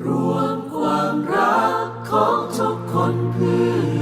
รวมความรักของทุกคนเพื่อ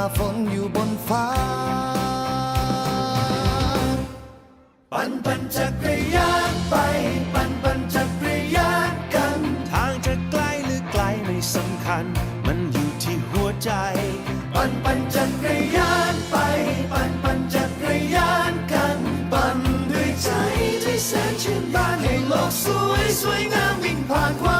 ฝ่าฝนอยู่บนฟ้า ปั่นปั่นจักรยานไป ปั่นปั่นจักรยานกัน ทางจะไกลหรือไกลไม่สำคัญ มันอยู่ที่หัวใจ ปั่นปั่นจักรยานไป ปั่นปั่นจักรยานกัน ปั่นด้วยใจที่แสนชื่นบานให้โลกสวยสวยงามวิ่งผ่านความ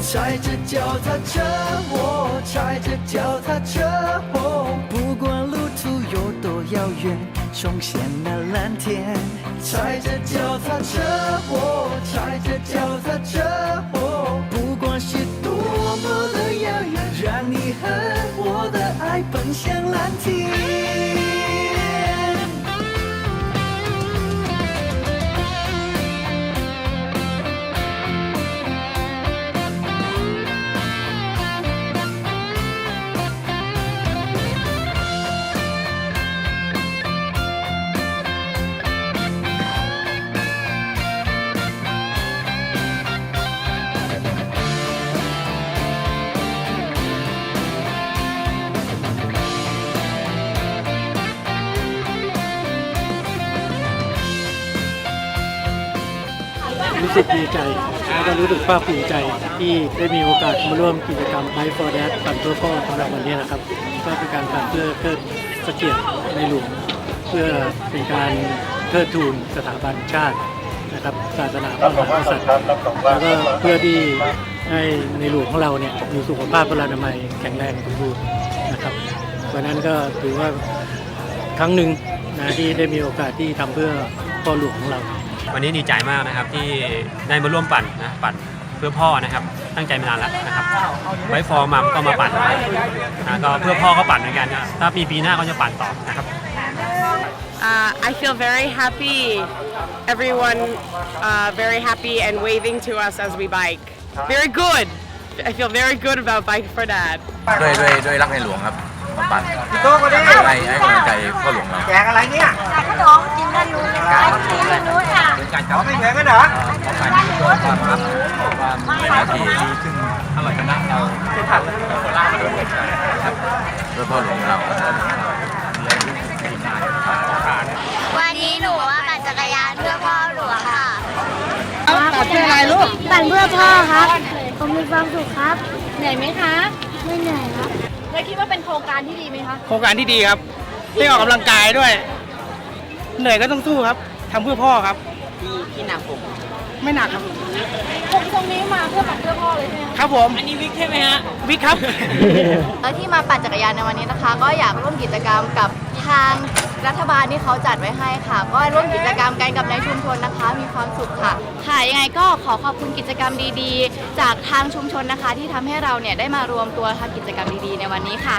踩着脚踏车，我踩着脚踏车，哦。不管路途有多遥远，重现那蓝天。踩着脚踏车，我踩着脚踏车， รู้สึกดีใจ แล้วก็รู้สึกภาคภูมิใจที่ได้มีโอกาสมาร่วมกิจกรรม Life for Dad ปั่นเพื่อพ่อสำหรับวันนี้นะครับ ก็เป็นการปั่นเพื่อเทิดพระเกียรติในหลวงเพื่อเป็นการเทิดทูนสถาบันชาตินะครับศาสนาพระมหากษัตริย์แล้วก็เพื่อที่ให้ในหลวงของเราเนี่ยมีสุขภาพพลานามัยแข็งแรงสมบูรณ์นะครับวันนั้นก็ถือว่าครั้งหนึ่งนะที่ได้มีโอกาสที่ทำเพื่อพ่อหลวงของเรา วันนี้ดีใจมากนะครับที่ได้มาร่วมปั่นนะปั่นเพื่อพ่อนะครับ ตั้งใจมานานแล้วนะครับ ไว้ฟอร์มัมก็มาปั่นนะก็เพื่อพ่อก็ปั่นเหมือนกันนะถ้าปีปีหน้าก็จะปั่นต่อนะครับ Uh, I feel very happy. Everyone uh, very happy and waving to us as we bike. Very good. I feel very good about Bike for Dad. ด้วยด้วยด้วยรักในหลวงครับ มาปั่นให้ให้กำลังใจพ่อหลวงเรา แจกอะไรเนี่ยขนมกินด้านนู้นเลยกินด้านนู้นค่ะเป็นการขอไม่แจกกันเหรอการที่ตัวความรักความหน้าที่ดีขึ้นอร่อยชนะเราที่ผ่านคนล่ามาด้วยครับเพื่อพ่อหลวงเราวันนี้หนูว่าปั่นจักรยานเพื่อพ่อหลวงค่ะปั่นเพื่ออะไรลูกปั่นเพื่อพ่อครับ ผมมีความสุขครับ เหนื่อยไหมคะ ไม่เหนื่อยครับ แล้วคิดว่าเป็นโครงการที่ดีไหมคะ โครงการที่ดีครับได้ออกกำลังกายด้วย เหนื่อยก็ต้องสู้ครับทำเพื่อพ่อครับ ที่ที่หนักผมไม่หนักครับโครงรงนี้มาเพื่อปั่นเพื่อพ่อเลยใช่ไหมคะครับผมอันนี้วิกใช่ไหมฮะ วิกครับ แล้วที่มาปั่นจักรยานในวันนี้นะคะ ก็อยากร่วมกิจกรรมกับทาง รัฐบาลที่เขาจัดไว้ให้ค่ะ ก็ร่วมกิจกรรมกันกับในชุมชนนะคะ มีความสุขค่ะ ค่ะยังไงก็ขอขอบคุณกิจกรรมดีๆ จากทางชุมชนนะคะ ที่ทำให้เราเนี่ยได้มารวมตัวทำกิจกรรมดีๆ ในวันนี้ค่ะ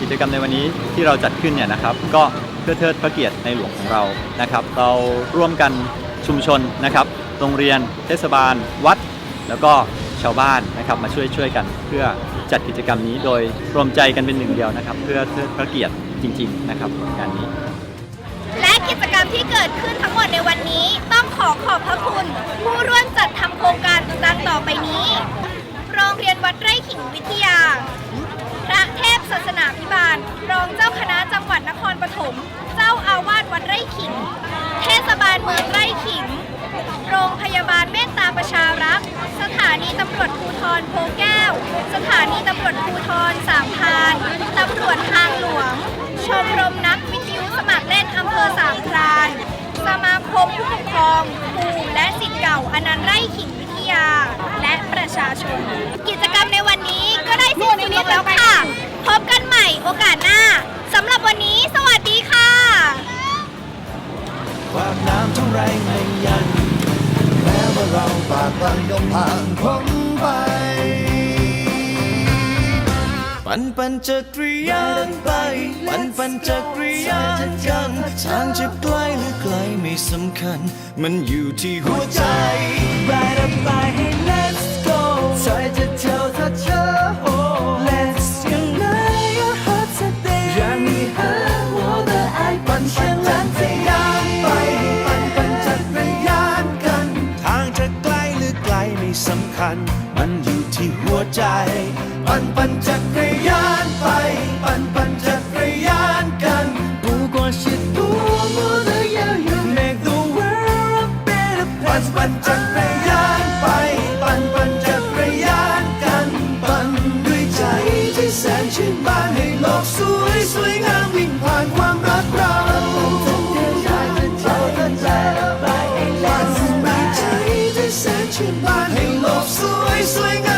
กิจกรรมในวันนี้ที่เราจัดขึ้นเนี่ยนะครับ ก็เพื่อเทิดพระเกียรติในหลวงของเรานะครับ เราร่วมกันชุมชนนะครับ โรงเรียน เทศบาล วัด แล้วก็ชาวบ้านนะครับมาช่วยช่วยกัน เพื่อจัดกิจกรรมนี้โดยรวมใจกันเป็นหนึ่งเดียวนะครับ เพื่อเทิดพระเกียรติ จริง ๆ นะครับงานนี้ และกิจกรรมที่เกิดขึ้นทั้งหมดในวันนี้ ต้องขอขอบพระคุณ ผู้ร่วมจัดทำโครงการดังต่อไปนี้ โรงเรียนวัดไร่ขิงวิทยา พระเทพศาสนาพิบาล รองเจ้าคณะจังหวัดนครปฐม เจ้าอาวาสวัดไร่ขิง เทศบาลเมืองไร่ขิง โรงพยาบาลเมตตาประชารักษ์ สถานีตำรวจภูธรโพแก้ว สถานีตำรวจภูธรสามพาน ตำรวจทางหลวง ชมรมนักวิทยุสมัครเล่นอำเภอสามพรานสมาคมผู้ปกครองครูและสิทธิ์เก่าอนันต์ไร่ขิงวิทยา และประชาชน กิจกรรมในวันนี้ก็ได้สิ้นสุดแล้วค่ะ พบกันใหม่โอกาสหน้าสำหรับวันนี้สวัสดีค่ะความน้ำเท่าไรไม่ยัน แม้ว่าเราปากบันย่อมผ่านพ้นไป ปั่นปั่นจักรยานไป ปั่นปั่นจักรยานกัน ทางจะไกลหรือไกลไม่สำคัญ มันอยู่ที่หัวใจ สำคัญ มันอยู่ที่หัวใจ ปั่นปั่นจักรยานไป ปั่นปั่นจักรยานกัน不过是多么的遥远 Make the world a better ปั่น place ปั่นจักรยาน าน ชื่นบานให้โลกสวยสวยงาม